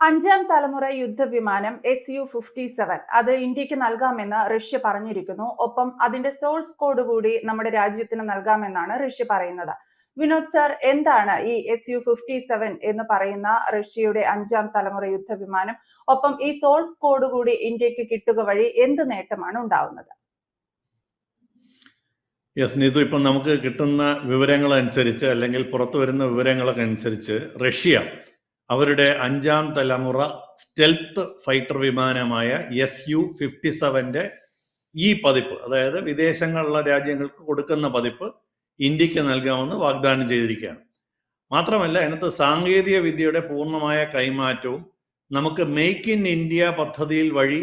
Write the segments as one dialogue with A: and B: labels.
A: അഞ്ചാം തലമുറ യുദ്ധവിമാനം എസ് യു ഫിഫ്റ്റി സെവൻ അത് ഇന്ത്യയ്ക്ക് നൽകാമെന്ന് റഷ്യ പറഞ്ഞിരിക്കുന്നു. ഒപ്പം അതിന്റെ സോഴ്സ് കോഡ് കൂടി നമ്മുടെ രാജ്യത്തിന് നൽകാമെന്നാണ് റഷ്യ പറയുന്നത്. വിനോദ് സർ എന്താണ് ഈ എസ് യു ഫിഫ്റ്റി സെവൻ എന്ന് പറയുന്ന റഷ്യയുടെ അഞ്ചാം തലമുറ യുദ്ധവിമാനം? ഒപ്പം ഈ സോഴ്സ് കോഡ് കൂടി ഇന്ത്യയ്ക്ക് കിട്ടുക വഴി എന്ത് നേട്ടമാണ് ഉണ്ടാവുന്നത്?
B: യെസ് നീതു ഇപ്പം നമുക്ക് കിട്ടുന്ന വിവരങ്ങൾ അനുസരിച്ച് അല്ലെങ്കിൽ പുറത്തു വരുന്ന വിവരങ്ങളൊക്കെ അനുസരിച്ച് റഷ്യ അവരുടെ അഞ്ചാം തലമുറ സ്റ്റെൽത്ത് ഫൈറ്റർ വിമാനമായ എസ് യു ഫിഫ്റ്റി സെവന്റെ ഈ പതിപ്പ് അതായത് വിദേശങ്ങളിലുള്ള രാജ്യങ്ങൾക്ക് കൊടുക്കുന്ന പതിപ്പ് ഇന്ത്യയ്ക്ക് നൽകാമെന്ന് വാഗ്ദാനം ചെയ്തിരിക്കുകയാണ്. മാത്രമല്ല അതിനകത്ത് സാങ്കേതിക വിദ്യയുടെ പൂർണമായ കൈമാറ്റവും നമുക്ക് മേക്ക് ഇൻ ഇന്ത്യ പദ്ധതിയിൽ വഴി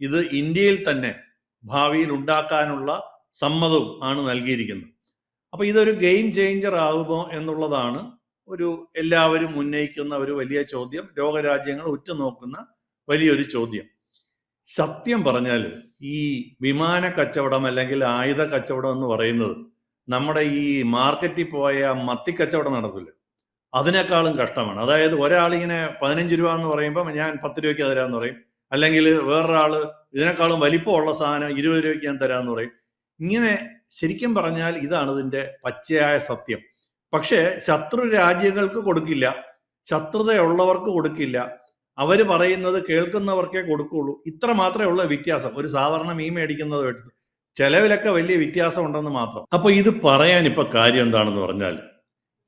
B: ഇത് ഇന്ത്യയിൽ തന്നെ ഭാവിയിൽ ഉണ്ടാക്കാനുള്ള സമ്മതവും ആണ് നൽകിയിരിക്കുന്നത്. അപ്പൊ ഇതൊരു ഗെയിം ചേഞ്ചർ ആകുമോ എന്നുള്ളതാണ് ഒരു എല്ലാവരും ഉന്നയിക്കുന്ന ഒരു വലിയ ചോദ്യം ലോകരാജ്യങ്ങൾ ഉറ്റുനോക്കുന്ന വലിയൊരു ചോദ്യം. സത്യം പറഞ്ഞാൽ ഈ വിമാന കച്ചവടം അല്ലെങ്കിൽ ആയുധ കച്ചവടം എന്ന് പറയുന്നത് നമ്മുടെ ഈ മാർക്കറ്റിൽ പോയ മത്തി കച്ചവടം നടക്കില്ല. അതിനേക്കാളും കഷ്ടമാണ്. അതായത് ഒരാൾ ഒരാളിങ്ങനെ പതിനഞ്ച് രൂപ എന്ന് പറയുമ്പോൾ ഞാൻ പത്ത് രൂപയ്ക്ക് തരാമെന്ന് പറയും. അല്ലെങ്കിൽ വേറൊരാൾ ഇതിനേക്കാളും വലിപ്പമുള്ള സാധനം ഇരുപത് രൂപയ്ക്ക് ഞാൻ തരാമെന്ന് പറയും. ഇങ്ങനെ ശരിക്കും പറഞ്ഞാൽ ഇതാണ് ഇതിന്റെ പച്ചയായ സത്യം. പക്ഷേ ശത്രു രാജ്യങ്ങൾക്ക് കൊടുക്കില്ല. ശത്രുതയുള്ളവർക്ക് കൊടുക്കില്ല. അവർ പറയുന്നത് കേൾക്കുന്നവർക്കേ കൊടുക്കുള്ളൂ. ഇത്ര മാത്രമേ ഉള്ള വ്യത്യാസം. ഒരു സാധാരണ മീൻ മേടിക്കുന്നത് എടുത്ത് ചെലവിലൊക്കെ വലിയ വ്യത്യാസം ഉണ്ടെന്ന് മാത്രം. അപ്പൊ ഇത് പറയാൻ ഇപ്പൊ കാര്യം എന്താണെന്ന് പറഞ്ഞാൽ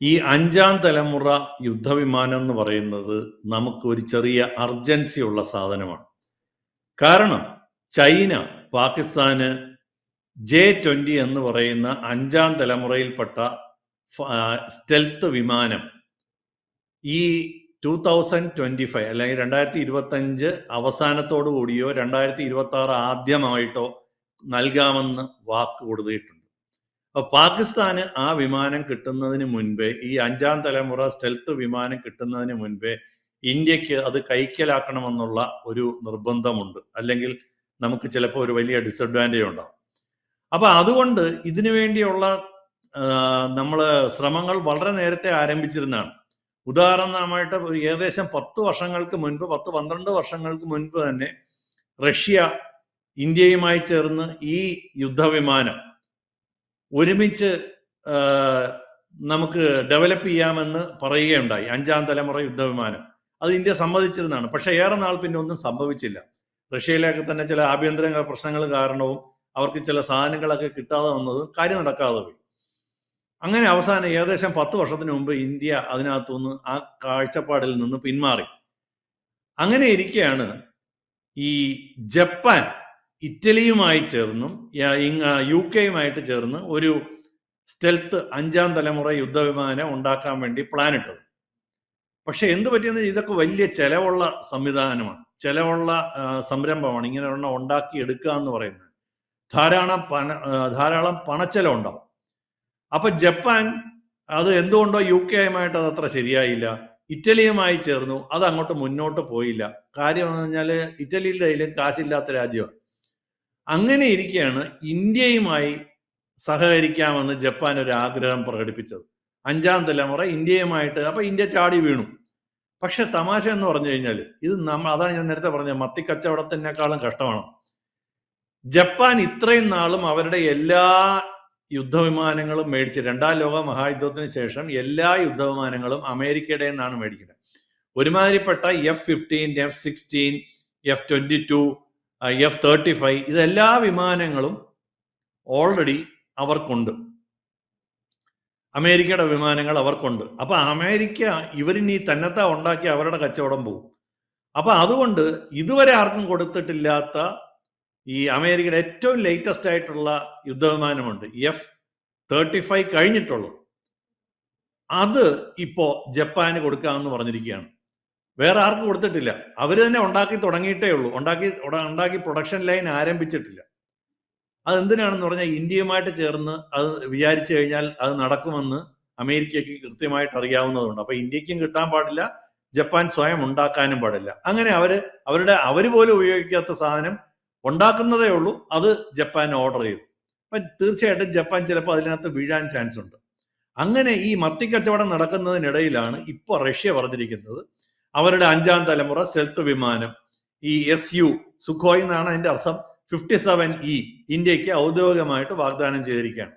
B: ഈ അഞ്ചാം തലമുറ യുദ്ധവിമാനം എന്ന് പറയുന്നത് നമുക്ക് ഒരു ചെറിയ അർജൻസി ഉള്ള സാധനമാണ്. കാരണം ചൈന പാകിസ്ഥാന് ജെ ട്വന്റി എന്ന് പറയുന്ന അഞ്ചാം തലമുറയിൽപ്പെട്ട സ്റ്റെൽത്ത് വിമാനം ഈ ടൂ തൗസൻഡ് ട്വന്റി ഫൈവ് അല്ലെങ്കിൽ രണ്ടായിരത്തി ഇരുപത്തി അഞ്ച് അവസാനത്തോടു കൂടിയോ രണ്ടായിരത്തി ഇരുപത്തി ആറ് ആദ്യമായിട്ടോ നൽകാമെന്ന് വാക്ക് കൊടുത്തിട്ടുണ്ട്. അപ്പൊ പാകിസ്ഥാന് ആ വിമാനം കിട്ടുന്നതിന് മുൻപേ ഈ അഞ്ചാം തലമുറ സ്റ്റെൽത്ത് വിമാനം കിട്ടുന്നതിന് മുൻപേ ഇന്ത്യയ്ക്ക് അത് കൈക്കലാക്കണമെന്നുള്ള ഒരു നിർബന്ധമുണ്ട്. അല്ലെങ്കിൽ നമുക്ക് ചിലപ്പോൾ ഒരു വലിയ ഡിസഡ്വാന്റേജ് ഉണ്ടാവും. അപ്പൊ അതുകൊണ്ട് ഇതിനു വേണ്ടിയുള്ള നമ്മൾ ശ്രമങ്ങൾ വളരെ നേരത്തെ ആരംഭിച്ചിരുന്നതാണ്. ഉദാഹരണമായിട്ട് ഏകദേശം പത്ത് വർഷങ്ങൾക്ക് മുൻപ് പത്ത് പന്ത്രണ്ട് വർഷങ്ങൾക്ക് മുൻപ് തന്നെ റഷ്യ ഇന്ത്യയുമായി ചേർന്ന് ഈ യുദ്ധവിമാനം ഒരുമിച്ച് നമുക്ക് ഡെവലപ്പ് ചെയ്യാമെന്ന് പറയുകയുണ്ടായി അഞ്ചാം തലമുറ യുദ്ധവിമാനം. അത് ഇന്ത്യ സമ്മതിച്ചിരുന്നതാണ്. പക്ഷേ ഏറെ നാൾ പിന്നെ ഒന്നും സംഭവിച്ചില്ല. റഷ്യയിലൊക്കെ തന്നെ ചില ആഭ്യന്തര പ്രശ്നങ്ങൾ കാരണവും അവർക്ക് ചില സാധനങ്ങളൊക്കെ കിട്ടാതെ വന്നതും കാര്യം നടക്കാതെ പോയി. അങ്ങനെ അവസാനം ഏകദേശം പത്ത് വർഷത്തിന് മുമ്പ് ഇന്ത്യ അതിനകത്തുനിന്ന് ആ കാഴ്ചപ്പാടിൽ നിന്ന് പിന്മാറി. അങ്ങനെ ഇരിക്കെയാണ് ഈ ജപ്പാൻ ഇറ്റലിയുമായി ചേർന്നും യു കെയുമായിട്ട് ചേർന്ന് ഒരു സ്റ്റെൽത്ത് അഞ്ചാം തലമുറ യുദ്ധവിമാനം ഉണ്ടാക്കാൻ വേണ്ടി പ്ലാൻ ഇട്ടത് പക്ഷെ എന്ത് പറ്റിയെന്ന് ഇതൊക്കെ വലിയ ചെലവുള്ള സംവിധാനമാണ്. ചെലവുള്ള സംരംഭമാണ്. ഇങ്ങനെ ഉണ്ടാക്കി എടുക്കുക എന്ന് പറയുന്നത്. ധാരാളം പണ ധാരാളം പണച്ചെലവുണ്ടാവും. അപ്പൊ ജപ്പാൻ അത് എന്തുകൊണ്ടോ യു കെയുമായിട്ട് അത് അത്ര ശരിയായില്ല. ഇറ്റലിയുമായി ചേർന്നു. അത് അങ്ങോട്ട് മുന്നോട്ട് പോയില്ല. കാര്യം എന്ന് പറഞ്ഞാൽ ഇറ്റലിയുടെ കയ്യിൽ കാശില്ലാത്ത രാജ്യമാണ്. അങ്ങനെ ഇരിക്കുകയാണ് ഇന്ത്യയുമായി സഹകരിക്കാമെന്ന് ജപ്പാൻ ഒരു ആഗ്രഹം പ്രകടിപ്പിച്ചത്. അഞ്ചാം തലമുറ ഇന്ത്യയുമായിട്ട് അപ്പൊ ഇന്ത്യ ചാടി വീണു. പക്ഷെ തമാശ എന്ന് പറഞ്ഞു കഴിഞ്ഞാൽ ഇത് നമ്മൾ അതാണ് ഞാൻ നേരത്തെ പറഞ്ഞത് മത്തി കച്ചവടത്തിനേക്കാളും കഷ്ടമാണ്. ജപ്പാൻ ഇത്രയും നാളും അവരുടെ എല്ലാ യുദ്ധവിമാനങ്ങളും മേടിച്ച് രണ്ടാം ലോക മഹായുദ്ധത്തിന് ശേഷം എല്ലാ യുദ്ധവിമാനങ്ങളും അമേരിക്കയുടെ നിന്നാണ് മേടിക്കുന്നത്. ഒരുമാതിരിപ്പെട്ട F fifteen F sixteen F twenty two F thirty five ഇതെല്ലാ വിമാനങ്ങളും ഓൾറെഡി അവർക്കുണ്ട്. അമേരിക്കയുടെ വിമാനങ്ങൾ അവർക്കുണ്ട്. അപ്പൊ അമേരിക്ക ഇവരിനി തന്നെത്താ ഉണ്ടാക്കി അവരുടെ കച്ചവടം പോകും അപ്പൊ അതുകൊണ്ട് ഇതുവരെ ആർക്കും കൊടുത്തിട്ടില്ലാത്ത ഈ അമേരിക്കയുടെ ഏറ്റവും ലേറ്റസ്റ്റ് ആയിട്ടുള്ള യുദ്ധവിമാനമുണ്ട്. എഫ് തേർട്ടി ഫൈവ് കഴിഞ്ഞിട്ടുള്ളൂ. അത് ഇപ്പോ ജപ്പാന് കൊടുക്കാമെന്ന് പറഞ്ഞിരിക്കുകയാണ്. വേറെ ആർക്കും കൊടുത്തിട്ടില്ല. അവർ തന്നെ ഉണ്ടാക്കി തുടങ്ങിയിട്ടേ ഉള്ളൂ. ഉണ്ടാക്കി ഉണ്ടാക്കി പ്രൊഡക്ഷൻ ലൈൻ ആരംഭിച്ചിട്ടില്ല. അതെന്തിനാണെന്ന് പറഞ്ഞാൽ ഇന്ത്യയുമായിട്ട് ചേർന്ന് അത് വിചാരിച്ചു കഴിഞ്ഞാൽ അത് നടക്കുമെന്ന് അമേരിക്കയ്ക്ക് കൃത്യമായിട്ട് അറിയാവുന്നതുകൊണ്ട്. അപ്പൊ ഇന്ത്യക്കും കിട്ടാൻ പാടില്ല. ജപ്പാൻ സ്വയം ഉണ്ടാക്കാനും പാടില്ല. അങ്ങനെ അവർ അവരുടെ അവർ പോലും ഉപയോഗിക്കാത്ത സാധനം ഉണ്ടാക്കുന്നതേ ഉള്ളൂ. അത് ജപ്പാൻ ഓർഡർ ചെയ്തു. അപ്പൊ തീർച്ചയായിട്ടും ജപ്പാൻ ചിലപ്പോൾ അതിനകത്ത് വീഴാൻ ചാൻസ് ഉണ്ട്. അങ്ങനെ ഈ മത്തിക്കച്ചവടം നടക്കുന്നതിനിടയിലാണ് ഇപ്പോൾ റഷ്യ പറഞ്ഞിരിക്കുന്നത്. അവരുടെ അഞ്ചാം തലമുറ സ്റ്റെൽത്ത് വിമാനം ഈ എസ് യു സുഖോയ് എന്നാണ് അതിന്റെ അർത്ഥം ഫിഫ്റ്റി സെവൻ ഇ ഇന്ത്യയ്ക്ക് ഔദ്യോഗികമായിട്ട് വാഗ്ദാനം ചെയ്തിരിക്കുകയാണ്.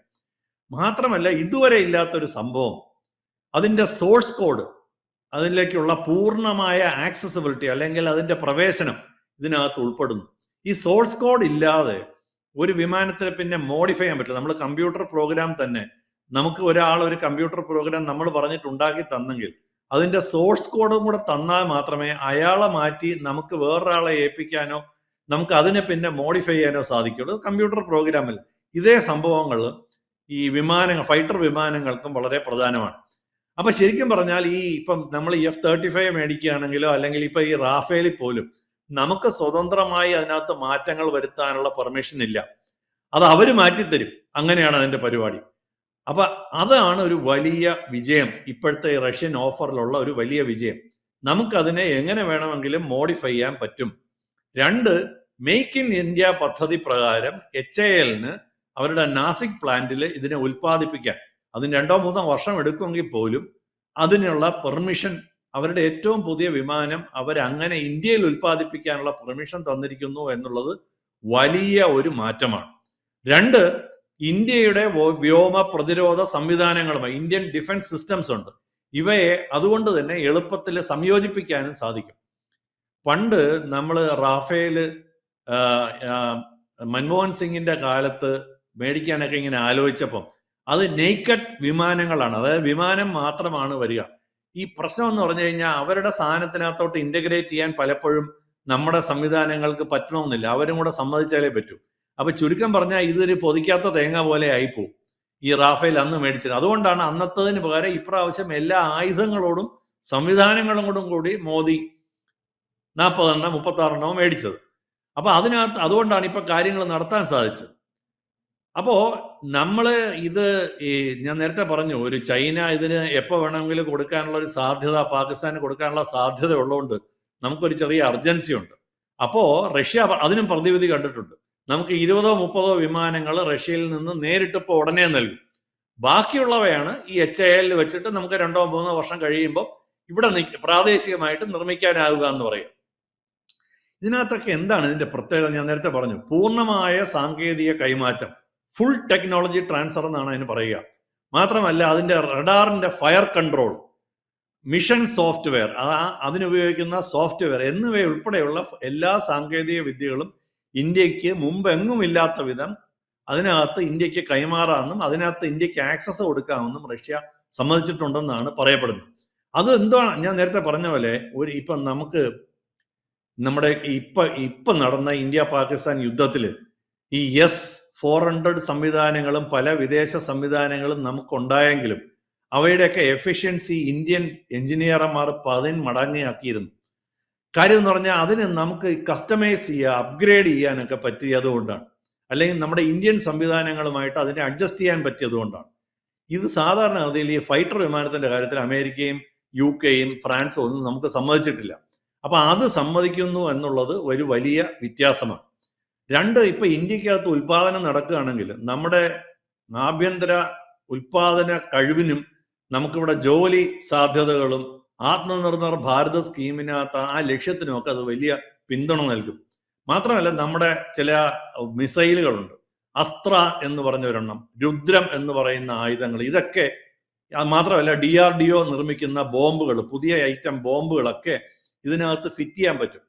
B: മാത്രമല്ല ഇതുവരെ ഇല്ലാത്തൊരു സംഭവം. അതിന്റെ സോഴ്സ് കോഡ് അതിലേക്കുള്ള പൂർണമായ ആക്സസിബിലിറ്റി അല്ലെങ്കിൽ അതിന്റെ പ്രവേശനം ഇതിനകത്ത് ഉൾപ്പെടുന്നു. ഈ സോഴ്സ് കോഡ് ഇല്ലാതെ ഒരു വിമാനത്തിന് പിന്നെ മോഡിഫൈ ചെയ്യാൻ പറ്റില്ല. നമ്മൾ കമ്പ്യൂട്ടർ പ്രോഗ്രാം തന്നെ നമുക്ക് ഒരാൾ ഒരു കമ്പ്യൂട്ടർ പ്രോഗ്രാം നമ്മൾ പറഞ്ഞിട്ട് ഉണ്ടാക്കി തന്നെങ്കിൽ അതിന്റെ സോഴ്സ് കോഡും കൂടെ തന്നാൽ മാത്രമേ അയാളെ മാറ്റി നമുക്ക് വേറൊരാളെ ഏൽപ്പിക്കാനോ നമുക്ക് അതിനെ പിന്നെ മോഡിഫൈ ചെയ്യാനോ സാധിക്കുള്ളൂ കമ്പ്യൂട്ടർ പ്രോഗ്രാമിൽ ഇതേ സംഭവങ്ങൾ ഈ വിമാനങ്ങൾ ഫൈറ്റർ വിമാനങ്ങൾക്കും വളരെ പ്രധാനമാണ്. അപ്പൊ ശരിക്കും പറഞ്ഞാൽ ഈ ഇപ്പം നമ്മൾ എഫ് തേർട്ടി ഫൈവ് മേടിക്കുകയാണെങ്കിലോ അല്ലെങ്കിൽ ഇപ്പൊ ഈ റാഫേലിൽ പോലും നമുക്ക് സ്വതന്ത്രമായി അതിനകത്ത് മാറ്റങ്ങൾ വരുത്താനുള്ള പെർമിഷൻ ഇല്ല. അത് അവർ മാറ്റിത്തരും. അങ്ങനെയാണ് അതിന്റെ പരിപാടി. അപ്പൊ അതാണ് ഒരു വലിയ വിജയം. ഇപ്പോഴത്തെ റഷ്യൻ ഓഫറിലുള്ള ഒരു വലിയ വിജയം. നമുക്കതിനെ എങ്ങനെ വേണമെങ്കിലും മോഡിഫൈ ചെയ്യാൻ പറ്റും. രണ്ട് മേക്ക് ഇൻ ഇന്ത്യ പദ്ധതി പ്രകാരം എച്ച് എ എല്ലിന് അവരുടെ നാസിക് പ്ലാന്റിൽ ഇതിനെ ഉൽപ്പാദിപ്പിക്കാൻ. അതിന് രണ്ടോ മൂന്നോ വർഷം എടുക്കുമെങ്കിൽ പോലും അതിനുള്ള പെർമിഷൻ അവരുടെ ഏറ്റവും പുതിയ വിമാനം അവരങ്ങനെ ഇന്ത്യയിൽ ഉൽപ്പാദിപ്പിക്കാനുള്ള പെർമിഷൻ തന്നിരിക്കുന്നു എന്നുള്ളത് വലിയ ഒരു മാറ്റമാണ്. രണ്ട് ഇന്ത്യയുടെ വ്യോമ പ്രതിരോധ സംവിധാനങ്ങളുമായി ഇന്ത്യൻ ഡിഫൻസ് സിസ്റ്റംസ് ഉണ്ട്. ഇവയെ അതുകൊണ്ട് തന്നെ എളുപ്പത്തിൽ സംയോജിപ്പിക്കാനും സാധിക്കും. പണ്ട് നമ്മൾ ആ, മൻമോഹൻ സിംഗിന്റെ കാലത്ത് മേടിക്കാനൊക്കെ ഇങ്ങനെ ആലോചിച്ചപ്പം അത് നെയ്ക്കഡ് വിമാനങ്ങളാണ്. അതായത് വിമാനം മാത്രമാണ് വരിക. ഈ പ്രശ്നം എന്ന് പറഞ്ഞു കഴിഞ്ഞാൽ അവരുടെ സാധനത്തിനകത്തോട്ട് ഇന്റഗ്രേറ്റ് ചെയ്യാൻ പലപ്പോഴും നമ്മുടെ സംവിധാനങ്ങൾക്ക് പറ്റണമെന്നില്ല. അവരും കൂടെ സമ്മതിച്ചാലേ പറ്റൂ. അപ്പൊ ചുരുക്കം പറഞ്ഞാൽ ഇതൊരു പൊതിക്കാത്ത തേങ്ങ പോലെ ആയിപ്പോവും. ഈ റാഫേൽ അന്ന് മേടിച്ചത്. അതുകൊണ്ടാണ് അന്നത്തതിന് പകരം ഇപ്രാവശ്യം എല്ലാ ആയുധങ്ങളോടും സംവിധാനങ്ങളും കൊണ്ടും കൂടി മോദി നാൽപ്പതെണ്ണം മുപ്പത്താറെണ്ണവും മേടിച്ചത്. അപ്പൊ അതിനകത്ത് അതുകൊണ്ടാണ് ഇപ്പൊ കാര്യങ്ങൾ നടത്താൻ സാധിച്ചത്. അപ്പോ നമ്മൾ ഇത് ഈ ഞാൻ നേരത്തെ പറഞ്ഞു ഒരു ചൈന ഇതിന് എപ്പോ വേണമെങ്കിലും കൊടുക്കാനുള്ള ഒരു സാധ്യത പാകിസ്ഥാന് കൊടുക്കാനുള്ള സാധ്യത ഉള്ളതുകൊണ്ട് നമുക്കൊരു ചെറിയ അർജൻസി ഉണ്ട്. അപ്പോ റഷ്യ അതിനും പ്രതിവിധി കണ്ടിട്ടുണ്ട്. നമുക്ക് ഇരുപതോ മുപ്പതോ വിമാനങ്ങൾ റഷ്യയിൽ നിന്ന് നേരിട്ട് ഇപ്പോൾ ഉടനെ നൽകും. ബാക്കിയുള്ളവയാണ് ഈ എച്ച് ഐ എല്ലിൽ വെച്ചിട്ട് നമുക്ക് രണ്ടോ മൂന്നോ വർഷം കഴിയുമ്പോൾ ഇവിടെ പ്രാദേശികമായിട്ട് നിർമ്മിക്കാനാവുക എന്ന് പറയും. ഇതിനകത്തൊക്കെ എന്താണ് ഇതിന്റെ പ്രത്യേകത? ഞാൻ നേരത്തെ പറഞ്ഞു പൂർണമായ സാങ്കേതിക കൈമാറ്റം. ഫുൾ ടെക്നോളജി ട്രാൻസ്ഫർ എന്നാണ് അതിന് പറയുക. മാത്രമല്ല അതിന്റെ റഡാറിന്റെ ഫയർ കൺട്രോൾ മിഷൻ സോഫ്റ്റ്വെയർ ആ അതിനുപയോഗിക്കുന്ന സോഫ്റ്റ്വെയർ എന്നിവയുൾപ്പെടെയുള്ള എല്ലാ സാങ്കേതിക വിദ്യകളും ഇന്ത്യയ്ക്ക് മുമ്പെങ്ങും ഇല്ലാത്ത വിധം അതിനകത്ത് ഇന്ത്യയ്ക്ക് കൈമാറാമെന്നും അതിനകത്ത് ഇന്ത്യയ്ക്ക് ആക്സസ് കൊടുക്കാമെന്നും റഷ്യ സമ്മതിച്ചിട്ടുണ്ടെന്നാണ് പറയപ്പെടുന്നത്. അത് എന്താണ് ഞാൻ നേരത്തെ പറഞ്ഞ പോലെ ഒരു ഇപ്പം നമുക്ക് നമ്മുടെ ഇപ്പം ഇപ്പം നടന്ന ഇന്ത്യ പാകിസ്ഥാൻ യുദ്ധത്തിൽ ഈ എസ് ഫോർ ഹൺഡ്രഡ് സംവിധാനങ്ങളും പല വിദേശ സംവിധാനങ്ങളും നമുക്കുണ്ടായെങ്കിലും അവയുടെയൊക്കെ എഫിഷ്യൻസി ഇന്ത്യൻ എഞ്ചിനീയർമാർ പതിന് മടങ്ങിയാക്കിയിരുന്നു കാര്യം എന്ന് പറഞ്ഞാൽ അതിന് നമുക്ക് കസ്റ്റമൈസ് ചെയ്യുക അപ്ഗ്രേഡ് ചെയ്യാനൊക്കെ പറ്റിയതുകൊണ്ടാണ്. അല്ലെങ്കിൽ നമ്മുടെ ഇന്ത്യൻ സംവിധാനങ്ങളുമായിട്ട് അതിനെ അഡ്ജസ്റ്റ് ചെയ്യാൻ പറ്റിയതുകൊണ്ടാണ്. ഇത് സാധാരണ ഗതിയിൽ ഈ ഫൈറ്റർ വിമാനത്തിന്റെ കാര്യത്തിൽ അമേരിക്കയും യു കെയും ഫ്രാൻസും ഒന്നും നമുക്ക് സമ്മതിച്ചിട്ടില്ല. അപ്പൊ അത് സമ്മതിക്കുന്നു എന്നുള്ളത് ഒരു വലിയ വ്യത്യാസമാണ്. രണ്ട് ഇപ്പൊ ഇന്ത്യക്കകത്ത് ഉൽപാദനം നടക്കുകയാണെങ്കിൽ നമ്മുടെ ആഭ്യന്തര ഉൽപാദന കഴിവിനും നമുക്കിവിടെ ജോലി സാധ്യതകളും ആത്മനിർഭർ ഭാരത സ്കീമിനകത്ത് ആ ലക്ഷ്യത്തിനുമൊക്കെ അത് വലിയ പിന്തുണ നൽകും. മാത്രമല്ല നമ്മുടെ ചില മിസൈലുകളുണ്ട്. അസ്ത്ര എന്ന് പറഞ്ഞ ഒരെണ്ണം രുദ്രം എന്ന് പറയുന്ന ആയുധങ്ങൾ ഇതൊക്കെ മാത്രമല്ല ഡി ആർ ഡി ഒ നിർമ്മിക്കുന്ന ബോംബുകൾ പുതിയ ഐറ്റം ബോംബുകളൊക്കെ ഇതിനകത്ത് ഫിറ്റ് ചെയ്യാൻ പറ്റും.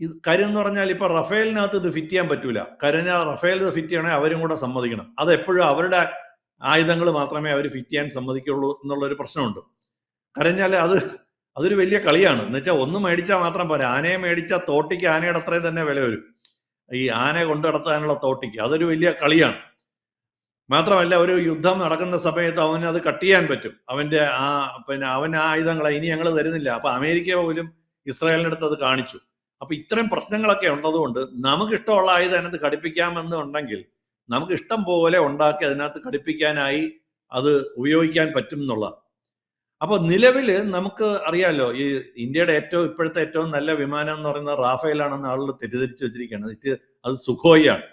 B: ഇത് കാര്യം എന്ന് പറഞ്ഞാൽ ഇപ്പൊ റഫേലിനകത്ത് ഇത് ഫിറ്റ് ചെയ്യാൻ പറ്റൂല. കരഞ്ഞ റഫേൽ ഇത് ഫിറ്റ് ചെയ്യണേ അവരും കൂടെ സമ്മതിക്കണം. അത് എപ്പോഴും അവരുടെ ആയുധങ്ങൾ മാത്രമേ അവർ ഫിറ്റ് ചെയ്യാൻ സമ്മതിക്കുള്ളൂ എന്നുള്ളൊരു പ്രശ്നമുണ്ട്. കരഞ്ഞാൽ അത് അതൊരു വലിയ കളിയാണ്. എന്ന് വെച്ചാൽ ഒന്ന് മേടിച്ചാൽ മാത്രം പോരാ. ആനയെ മേടിച്ചാൽ തോട്ടിക്ക് ആനയുടെ അത്രയും തന്നെ വില വരും. ഈ ആനയെ കൊണ്ടു നടത്താനുള്ള തോട്ടിക്ക്. അതൊരു വലിയ കളിയാണ്. മാത്രമല്ല ഒരു യുദ്ധം നടക്കുന്ന സമയത്ത് അവന് അത് കട്ട് ചെയ്യാൻ പറ്റും. അവന്റെ ആ പിന്നെ അവൻ ആ ആയുധങ്ങളെ ഇനി ഞങ്ങൾ തരുന്നില്ല. അപ്പൊ അമേരിക്ക പോലും ഇസ്രായേലിനടുത്ത് അത് കാണിച്ചു. അപ്പൊ ഇത്തരം പ്രശ്നങ്ങളൊക്കെ ഉള്ളതുകൊണ്ട് നമുക്ക് ഇഷ്ടമുള്ള ആയുധം അതിനകത്ത് ഘടിപ്പിക്കാമെന്ന് ഉണ്ടെങ്കിൽ നമുക്ക് ഇഷ്ടം പോലെ ഉണ്ടാക്കി അതിനകത്ത് ഘടിപ്പിക്കാനായി അത് ഉപയോഗിക്കാൻ പറ്റും എന്നുള്ള അപ്പൊ നിലവിൽ നമുക്ക് അറിയാലോ ഈ ഇന്ത്യയുടെ ഏറ്റവും ഇപ്പോഴത്തെ ഏറ്റവും നല്ല വിമാനം എന്ന് പറയുന്നത് റാഫേലാണെന്ന് ആളുകൾ തെറ്റിദ്ധരിച്ചു വെച്ചിരിക്കുകയാണ്. ഇത് അത് സുഖോയ് ആണ്.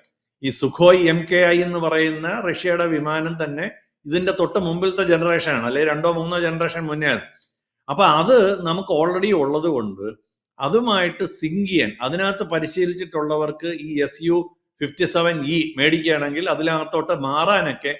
B: ഈ സുഖോയ് എം കെ ഐ എന്ന് പറയുന്ന റഷ്യയുടെ വിമാനം തന്നെ ഇതിന്റെ തൊട്ട് മുമ്പിലത്തെ ജനറേഷൻ ആണ് അല്ലെങ്കിൽ രണ്ടോ മൂന്നോ ജനറേഷൻ മുന്നേ അപ്പൊ അത് നമുക്ക് ഓൾറെഡി ഉള്ളത് കൊണ്ട് അതുമായിട്ട് സിങ്ക് ചെയ്യാൻ അതിനകത്ത് പരിശീലിച്ചിട്ടുള്ളവർക്ക് ഈ S U fifty seven E മേടിക്കുകയാണെങ്കിൽ അതിനകത്തോട്ട് മാറാനൊക്കെ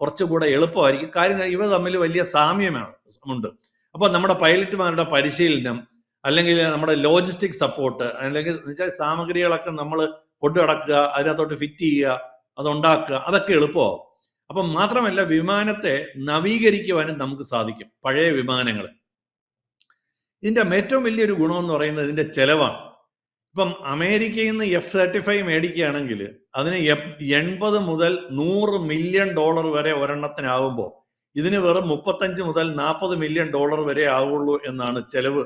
B: കുറച്ചുകൂടെ എളുപ്പമായിരിക്കും. കാര്യം ഇവ തമ്മിൽ വലിയ സാമ്യമാണ് ഉണ്ട്. അപ്പോൾ നമ്മുടെ പൈലറ്റുമാരുടെ പരിശീലനം അല്ലെങ്കിൽ നമ്മുടെ ലോജിസ്റ്റിക് സപ്പോർട്ട് അല്ലെങ്കിൽ വെച്ചാൽ സാമഗ്രികളൊക്കെ നമ്മൾ കൊണ്ടു നടക്കുക അതിനകത്തോട്ട് ഫിറ്റ് ചെയ്യുക അതുണ്ടാക്കുക അതൊക്കെ എളുപ്പമാവും. അപ്പം മാത്രമല്ല വിമാനത്തെ നവീകരിക്കുവാനും നമുക്ക് സാധിക്കും. പഴയ വിമാനങ്ങൾ ഇതിന്റെ ഏറ്റവും വലിയൊരു ഗുണമെന്ന് പറയുന്നത് ഇതിന്റെ ചെലവാണ്. ഇപ്പം അമേരിക്കയിൽ നിന്ന് എഫ് തേർട്ടി ഫൈവ് മേടിക്കുകയാണെങ്കിൽ അതിന് എൺപത് മുതൽ നൂറ് മില്യൺ ഡോളർ വരെ ഒരെണ്ണത്തിനാകുമ്പോൾ ഇതിന് വെറും മുപ്പത്തഞ്ച് മുതൽ നാൽപ്പത് മില്യൺ ഡോളർ വരെ ആവുള്ളൂ എന്നാണ് ചെലവ്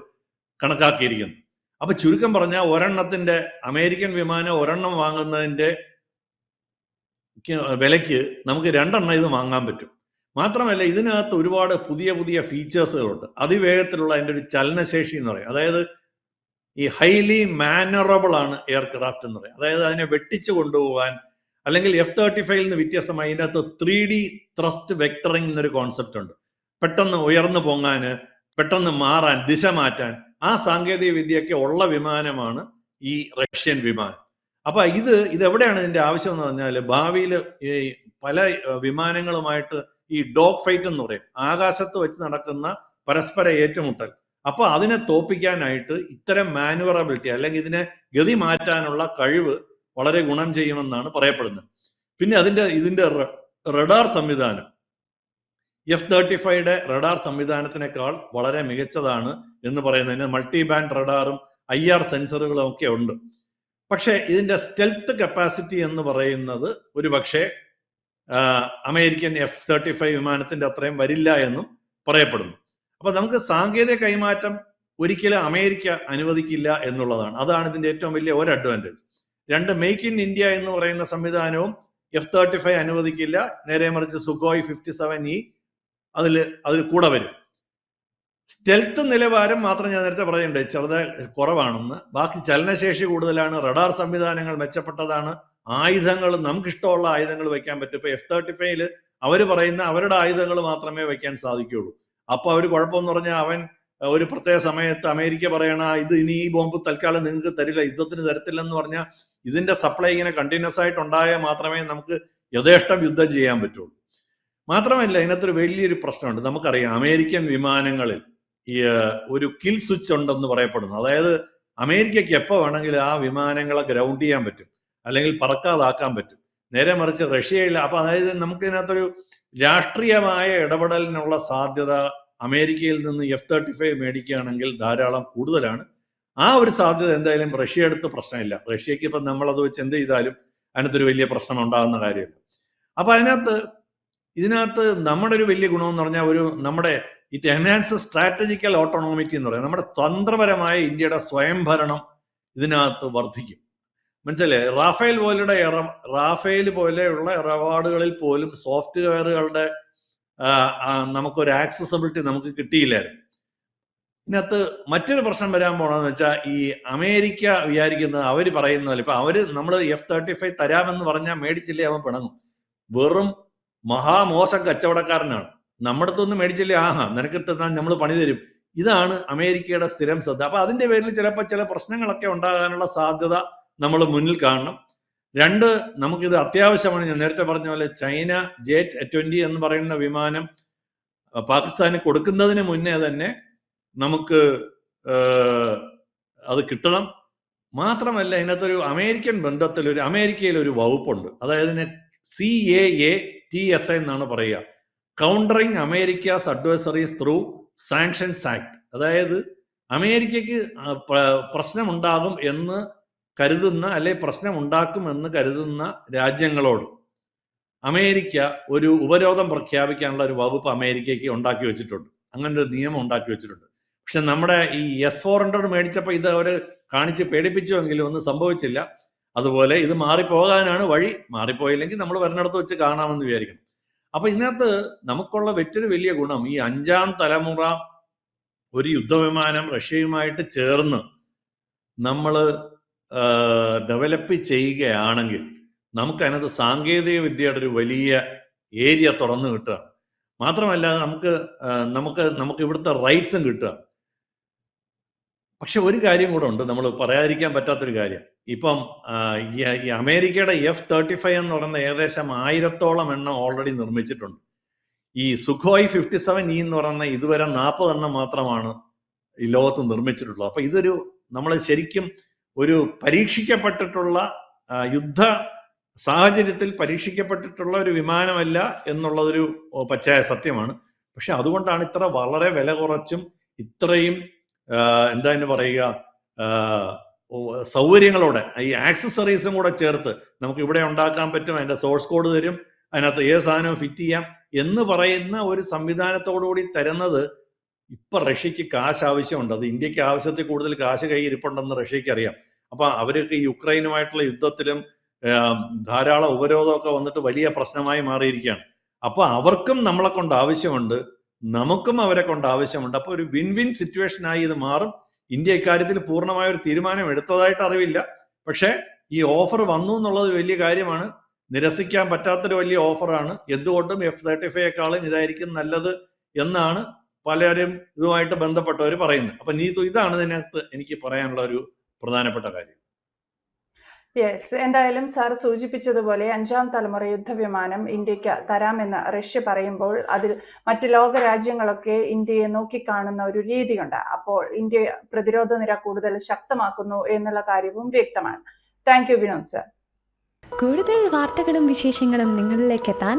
B: കണക്കാക്കിയിരിക്കുന്നത്. അപ്പൊ ചുരുക്കം പറഞ്ഞാൽ ഒരെണ്ണത്തിന്റെ അമേരിക്കൻ വിമാനം ഒരെണ്ണം വാങ്ങുന്നതിന്റെ വിലയ്ക്ക് നമുക്ക് രണ്ടെണ്ണം ഇത് വാങ്ങാൻ പറ്റും. മാത്രമല്ല ഇതിനകത്ത് ഒരുപാട് പുതിയ പുതിയ ഫീച്ചേഴ്സുകളുണ്ട് അതിവേഗത്തിലുള്ള അതിന്റെ ഒരു ചലനശേഷി എന്ന് പറയും. അതായത് ഈ ഹൈലി മാനറബിൾ ആണ് എയർക്രാഫ്റ്റ് എന്ന് പറയും. അതായത് അതിനെ വെട്ടിച്ചു കൊണ്ടുപോകാൻ അല്ലെങ്കിൽ എഫ് തേർട്ടി ഫൈവിൽ നിന്ന് വ്യത്യസ്തമായി ഇതിനകത്ത് ത്രീ ഡി ത്രസ്റ്റ് വെക്ടറിംഗ് എന്നൊരു കോൺസെപ്റ്റ് ഉണ്ട്. പെട്ടെന്ന് ഉയർന്നു പൊങ്ങാൻ പെട്ടെന്ന് മാറാൻ ദിശ മാറ്റാൻ ആ സാങ്കേതിക വിദ്യയൊക്കെ ഉള്ള വിമാനമാണ് ഈ റഷ്യൻ വിമാനം. അപ്പൊ ഇത് ഇത് എവിടെയാണ് ഇതിന്റെ ആവശ്യം എന്ന് പറഞ്ഞാൽ ഭാവിയിൽ ഈ പല വിമാനങ്ങളുമായിട്ട് ഈ ഡോഗ് ഫൈറ്റ് എന്ന് പറയും. ആകാശത്ത് വെച്ച് നടക്കുന്ന പരസ്പര ഏറ്റുമുട്ടൽ. അപ്പൊ അതിനെ തോപ്പിക്കാനായിട്ട് ഇത്തരം മാനുവറബിലിറ്റി അല്ലെങ്കിൽ ഇതിനെ ഗതി മാറ്റാനുള്ള കഴിവ് വളരെ ഗുണം ചെയ്യുമെന്നാണ് പറയപ്പെടുന്നത്. പിന്നെ അതിന്റെ ഇതിന്റെ റഡാർ സംവിധാനം. എഫ് തേർട്ടി ഫൈവയുടെ റഡാർ സംവിധാനത്തിനേക്കാൾ വളരെ മികച്ചതാണ് എന്ന് പറയുന്നതിന് മൾട്ടി ബാൻഡ് റഡാറും ഐ ആർ സെൻസറുകളും ഒക്കെ ഉണ്ട്. പക്ഷേ ഇതിന്റെ സ്റ്റെൽത്ത് കപ്പാസിറ്റി എന്ന് പറയുന്നത് ഒരു പക്ഷേ അമേരിക്കൻ എഫ് തേർട്ടി ഫൈവ് വിമാനത്തിന്റെ അത്രയും വരില്ല എന്നും പറയപ്പെടുന്നു. അപ്പൊ നമുക്ക് സാങ്കേതിക കൈമാറ്റം ഒരിക്കലും അമേരിക്ക അനുവദിക്കില്ല എന്നുള്ളതാണ്. അതാണ് ഇതിന്റെ ഏറ്റവും വലിയ ഒരു അഡ്വാന്റേജ് രണ്ട് മേക്ക് ഇൻ ഇന്ത്യ എന്ന് പറയുന്ന സംവിധാനവും എഫ് തേർട്ടി ഫൈവ് അനുവദിക്കില്ല. നേരെ മറിച്ച് സുഖോയ് ഫിഫ്റ്റി സെവൻ ഇ അതിൽ അതിൽ കൂടെ വരും. സ്റ്റെൽത്ത് നിലവാരം മാത്രം ഞാൻ നേരത്തെ പറയുന്നുണ്ട്. ചെറുത് കുറവാണെന്ന്. ബാക്കി ചലനശേഷി കൂടുതലാണ്. റഡാർ സംവിധാനങ്ങൾ മെച്ചപ്പെട്ടതാണ്. ആയുധങ്ങൾ നമുക്കിഷ്ടമുള്ള ആയുധങ്ങൾ വെക്കാൻ പറ്റും. ഇപ്പൊ എഫ് തേർട്ടി ഫൈവിൽ അവർ പറയുന്ന അവരുടെ ആയുധങ്ങൾ മാത്രമേ വെക്കാൻ സാധിക്കുകയുള്ളൂ. അപ്പൊ അവർ കുഴപ്പമെന്ന് പറഞ്ഞാൽ അവൻ ഒരു പ്രത്യേക സമയത്ത് അമേരിക്ക പറയണ ഇത് ഇനി ഈ ബോംബ് തൽക്കാലം നിങ്ങൾക്ക് തരില്ല യുദ്ധത്തിന് തരത്തില്ലെന്ന് പറഞ്ഞാൽ ഇതിന്റെ സപ്ലൈ ഇങ്ങനെ കണ്ടിന്യൂസ് ആയിട്ട് ഉണ്ടായാൽ മാത്രമേ നമുക്ക് യഥേഷ്ടം യുദ്ധം ചെയ്യാൻ പറ്റുള്ളൂ. മാത്രമല്ല ഇതിനകത്തൊരു വലിയൊരു പ്രശ്നമുണ്ട്. നമുക്കറിയാം അമേരിക്കൻ വിമാനങ്ങളിൽ ഈ ഒരു കിൽ സ്വിച്ച് ഉണ്ടെന്ന് പറയപ്പെടുന്നു. അതായത് അമേരിക്കയ്ക്ക് എപ്പോൾ വേണമെങ്കിലും ആ വിമാനങ്ങളെ ഗ്രൗണ്ട് ചെയ്യാൻ പറ്റും. അല്ലെങ്കിൽ പറക്കാതാക്കാൻ പറ്റും. നേരെ മറിച്ച് റഷ്യയിൽ അപ്പൊ അതായത് നമുക്ക് ഇതിനകത്തൊരു രാഷ്ട്രീയമായ ഇടപെടലിനുള്ള സാധ്യത അമേരിക്കയിൽ നിന്ന് എഫ് തേർട്ടി ഫൈവ് മേടിക്കുകയാണെങ്കിൽ ധാരാളം കൂടുതലാണ്. ആ ഒരു സാധ്യത എന്തായാലും റഷ്യ എടുത്ത് പ്രശ്നമില്ല. റഷ്യക്ക് ഇപ്പം നമ്മളത് വെച്ച് എന്ത് ചെയ്താലും അതിനകത്തൊരു വലിയ പ്രശ്നം ഉണ്ടാകുന്ന കാര്യമില്ല. അപ്പൊ അതിനകത്ത് ഇതിനകത്ത് നമ്മുടെ ഒരു വലിയ ഗുണമെന്ന് പറഞ്ഞാൽ ഒരു നമ്മുടെ ഇറ്റ് എൻഹാൻസ് സ്ട്രാറ്റജിക്കൽ ഓട്ടോണോമിറ്റി എന്ന് പറയുന്നത് നമ്മുടെ തന്ത്രപരമായ ഇന്ത്യയുടെ സ്വയംഭരണം ഇതിനകത്ത് വർദ്ധിക്കും. മനസ്സിലെ റാഫേൽ പോലെയുടെ റാഫേൽ പോലെയുള്ള ഇടപാടുകളിൽ പോലും സോഫ്റ്റ്വെയറുകളുടെ നമുക്കൊരു ആക്സസബിലിറ്റി നമുക്ക് കിട്ടിയില്ലായിരുന്നു. ഇതിനകത്ത് മറ്റൊരു പ്രശ്നം വരാൻ പോണെന്ന് വെച്ചാൽ ഈ അമേരിക്ക വിചാരിക്കുന്നത് അവർ പറയുന്ന പോലെ ഇപ്പൊ അവർ നമ്മൾ എഫ് തേർട്ടി ഫൈവ് തരാമെന്ന് പറഞ്ഞാൽ മേടിച്ചില്ലേ അവൻ പിണങ്ങും. വെറും മഹാമോശം കച്ചവടക്കാരനാണ്. നമ്മുടെ അടുത്തൊന്നും മേടിച്ചില്ലേ? ആഹാ നിനക്കിട്ട് നമ്മൾ പണി തരും. ഇതാണ് അമേരിക്കയുടെ സ്ഥിരം ശ്രദ്ധ. അപ്പൊ അതിന്റെ പേരിൽ ചിലപ്പോൾ ചില പ്രശ്നങ്ങളൊക്കെ ഉണ്ടാകാനുള്ള സാധ്യത നമ്മൾ മുന്നിൽ കാണണം. രണ്ട് നമുക്കിത് അത്യാവശ്യമാണ്. ഞാൻ നേരത്തെ പറഞ്ഞ പോലെ ചൈന ജെ ട്വന്റി എന്ന് പറയുന്ന വിമാനം പാകിസ്ഥാന് കൊടുക്കുന്നതിന് മുന്നേ തന്നെ നമുക്ക് അത് കിട്ടണം. മാത്രമല്ല ഇതിനകത്തൊരു അമേരിക്കൻ ബന്ധത്തിൽ ഒരു അമേരിക്കയിൽ ഒരു വകുപ്പുണ്ട്. അതായത് C A A T S എന്നാണ് പറയുക. Countering America's adversaries through sanctions act അതായത് അമേരിക്കയ്ക്ക് പ്രശ്നമുണ്ടാകും എന്ന് കരുതുന്ന അല്ലെ പ്രശ്നം ഉണ്ടാക്കുമെന്ന് കരുതുന്ന രാജ്യങ്ങളോട് അമേരിക്ക ഒരു ഉപരോധം പ്രഖ്യാപിക്കാനുള്ള ഒരു വകുപ്പ് അമേരിക്കയ്ക്ക് ഉണ്ടാക്കി വെച്ചിട്ടുണ്ട്. അങ്ങനെ ഒരു നിയമം ഉണ്ടാക്കി വെച്ചിട്ടുണ്ട്. പക്ഷെ നമ്മുടെ ഈ എസ് ഫോർ ഹൺഡ്രഡ് മേടിച്ചപ്പോൾ ഇത് അവർ കാണിച്ച് പേടിപ്പിച്ചുവെങ്കിലും ഒന്നും സംഭവിച്ചില്ല. അതുപോലെ ഇത് മാറിപ്പോകാനാണ് വഴി. മാറിപ്പോയില്ലെങ്കിൽ നമ്മൾ വരുന്നിടത്ത് വെച്ച് കാണാമെന്ന് വിചാരിക്കണം. അപ്പൊ ഇതിനകത്ത് നമുക്കുള്ള മറ്റൊരു വലിയ ഗുണം ഈ അഞ്ചാം തലമുറ ഒരു യുദ്ധവിമാനം റഷ്യയുമായിട്ട് ചേർന്ന് നമ്മൾ ഡെവലപ്പ് ചെയ്യുകയാണെങ്കിൽ നമുക്ക് അതിനകത്ത് സാങ്കേതിക വിദ്യയുടെ ഒരു വലിയ ഏരിയ തുറന്നു കിട്ടുക. മാത്രമല്ല നമുക്ക് നമുക്ക് നമുക്ക് ഇവിടുത്തെ റൈറ്റ്സും കിട്ടുക. പക്ഷെ ഒരു കാര്യം കൂടെ ഉണ്ട്. നമ്മൾ പറയാതിരിക്കാൻ പറ്റാത്തൊരു കാര്യം. ഇപ്പം ഈ അമേരിക്കയുടെ എഫ് തേർട്ടി ഫൈവ് എന്ന് പറയുന്ന ഏകദേശം ആയിരത്തോളം എണ്ണം ഓൾറെഡി നിർമ്മിച്ചിട്ടുണ്ട്. ഈ സുഖോയ് ഫിഫ്റ്റി സെവൻ ഇ എന്ന് പറയുന്ന ഇതുവരെ നാൽപ്പതെണ്ണം മാത്രമാണ് ഈ ലോകത്ത് നിർമ്മിച്ചിട്ടുള്ളത്. അപ്പൊ ഇതൊരു നമ്മൾ ശരിക്കും ഒരു പരീക്ഷിക്കപ്പെട്ടിട്ടുള്ള യുദ്ധ സാഹചര്യത്തിൽ പരീക്ഷിക്കപ്പെട്ടിട്ടുള്ള ഒരു വിമാനമല്ല എന്നുള്ളതൊരു പച്ചയായ സത്യമാണ്. പക്ഷെ അതുകൊണ്ടാണ് ഇത്ര വളരെ വില കുറച്ചും ഇത്രയും എന്താ എന്ന് പറയുക സൗകര്യങ്ങളോടെ ഈ ആക്സസറീസും കൂടെ ചേർത്ത് നമുക്ക് ഇവിടെ ഉണ്ടാക്കാൻ പറ്റും അതിന്റെ സോഴ്സ് കോഡ് തരും അതിനകത്ത് ഏത് സാധനവും ഫിറ്റ് ചെയ്യാം എന്ന് പറയുന്ന ഒരു സംവിധാനത്തോടു കൂടി തരുന്നത് ഇപ്പൊ റഷ്യക്ക് കാശ് ആവശ്യമുണ്ട് അത് ഇന്ത്യയ്ക്ക് ആവശ്യത്തിൽ കൂടുതൽ കാശ് കൈയിരിപ്പുണ്ടെന്ന് റഷ്യക്ക് അറിയാം. അപ്പൊ അവരൊക്കെ യുക്രൈനുമായിട്ടുള്ള യുദ്ധത്തിലും ധാരാളം ഉപരോധമൊക്കെ വന്നിട്ട് വലിയ പ്രശ്നമായി മാറിയിരിക്കുകയാണ്. അപ്പൊ അവർക്കും നമ്മളെ കൊണ്ട് ആവശ്യമുണ്ട്. നമുക്കും അവരെ കൊണ്ട് ആവശ്യമുണ്ട്. അപ്പൊ ഒരു വിൻ വിൻ സിറ്റുവേഷൻ ആയി ഇത് മാറും. ഇന്ത്യ ഇക്കാര്യത്തിൽ പൂർണമായ ഒരു തീരുമാനം എടുത്തതായിട്ട് അറിവില്ല. പക്ഷേ ഈ ഓഫർ വന്നു എന്നുള്ളത് വലിയ കാര്യമാണ്. നിരസിക്കാൻ പറ്റാത്തൊരു വലിയ ഓഫറാണ് എന്തുകൊണ്ടും എഫ് തേർട്ടി ഫൈവേക്കാളും ഇതായിരിക്കും നല്ലത് എന്നാണ് പലരും ഇതുമായിട്ട് ബന്ധപ്പെട്ടവർ പറയുന്നത്. അപ്പൊ നീതു ഇതാണ് ഇതിനകത്ത് എനിക്ക് പറയാനുള്ള ഒരു പ്രധാനപ്പെട്ട കാര്യം.
A: യെസ് എന്തായാലും സാർ സൂചിപ്പിച്ചതുപോലെ അഞ്ചാം തലമുറ യുദ്ധവിമാനം ഇന്ത്യയ്ക്ക് തരാമെന്ന് റഷ്യ പറയുമ്പോൾ അതിൽ മറ്റ് ലോക രാജ്യങ്ങളൊക്കെ ഇന്ത്യയെ നോക്കിക്കാണുന്ന ഒരു രീതിയുണ്ട്. അപ്പോൾ ഇന്ത്യ പ്രതിരോധ നിര കൂടുതൽ ശക്തമാക്കുന്നു എന്നുള്ള കാര്യവും വ്യക്തമാണ്. താങ്ക് യു വിനോദ് സാർ
C: കൂടുതൽ വാർത്തകളും വിശേഷങ്ങളും നിങ്ങളിലേക്ക് എത്താൻ